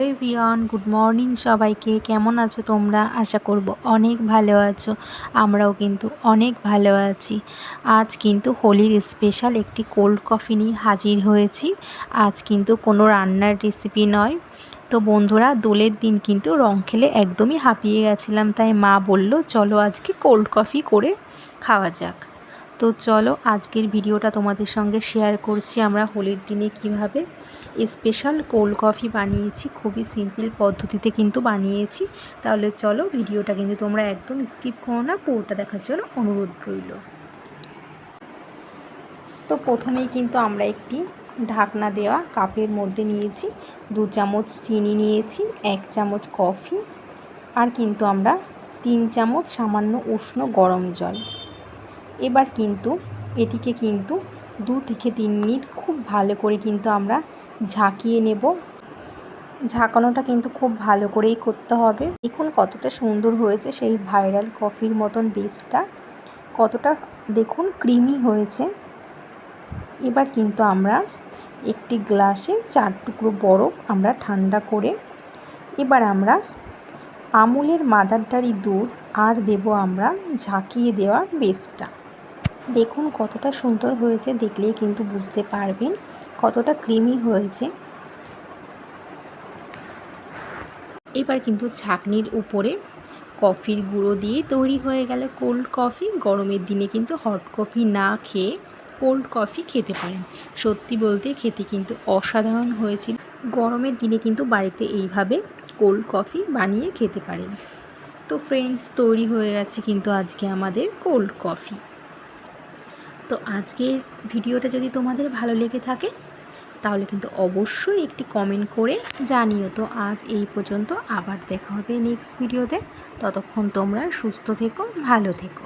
Everyone, good morning সবাইকে। কেমন আছো তোমরা? আশা করব অনেক ভালো আছো। আমরাও কিন্তু অনেক ভালো আছি। আজ কিন্তু হোলির স্পেশাল একটি কোল্ড কফি নিয়ে হাজির হয়েছি। আজ কিন্তু কোনো রান্নার রেসিপি নয়। তো বন্ধুরা, দোলের দিন কিন্তু রং খেলে একদমই হাঁপিয়ে গেছিলাম, তাই মা বলল, চলো আজকে কোল্ড কফি করে খাওয়া যাক। তো চলো আজকের ভিডিওটা তোমাদের সঙ্গে শেয়ার করছি। আমরা হোলির দিনে কীভাবে স্পেশাল কোল্ড কফি বানিয়েছি, খুবই সিম্পল পদ্ধতিতে কিন্তু বানিয়েছি। তাহলে চলো ভিডিওটা কিন্তু তোমরা একদম স্কিপ করো না, পুরোটা দেখার জন্য অনুরোধ রইল। তো প্রথমেই কিন্তু আমরা একটি ঢাকনা দেওয়া কাপের মধ্যে নিয়েছি, দু চামচ চিনি নিয়েছি, এক চামচ কফি আর কিন্তু আমরা তিন চামচ সামান্য উষ্ণ গরম জল। এবার কিন্তু এটিকে কিন্তু দু থেকে তিন মিনিট খুব ভালো করে কিন্তু আমরা ঝাঁকিয়ে নেব। ঝাঁকানোটা কিন্তু খুব ভালো করেই করতে হবে। দেখুন কতটা সুন্দর হয়েছে সেই ভাইরাল কফির মতন বেসটা। কতটা দেখুন ক্রিমি হয়েছে। এবার কিন্তু আমরা একটি গ্লাসে চার টুকরো বরফ আমরা ঠান্ডা করে এবার আমরা আমুলের মাদারডারি দুধ আর দেব আমরা ঝাঁকিয়ে দেওয়া বেসটা। দেখুন কতটা সুন্দর হয়েছে, দেখলেই কিন্তু বুঝতে পারবেন কতটা ক্রিমি হয়েছে। এবার কিন্তু ছাকনির উপরে কফির গুঁড়ো দিয়ে তৈরি হয়ে গেল কোল্ড কফি গরমের দিনে কিন্তু হট কফি না খেয়ে কোল্ড কফি খেতে পারেন। সত্যি বলতে খেতে কিন্তু অসাধারণ হয়েছিল। গরমের দিনে কিন্তু বাড়িতে এইভাবে কোল্ড কফি বানিয়ে খেতে পারেন। তো ফ্রেন্ডস তৈরি হয়ে গেছে কিন্তু আজকে আমাদের কোল্ড কফি তো আজকের ভিডিওটা যদি তোমাদের ভালো লেগে থাকে, তাহলে কিন্তু অবশ্যই একটি কমেন্ট করে জানিও। তো আজ এই পর্যন্ত আবার দেখা হবে নেক্সট ভিডিওতে ততক্ষণ তোমরা সুস্থ থেকো, ভালো থেকো।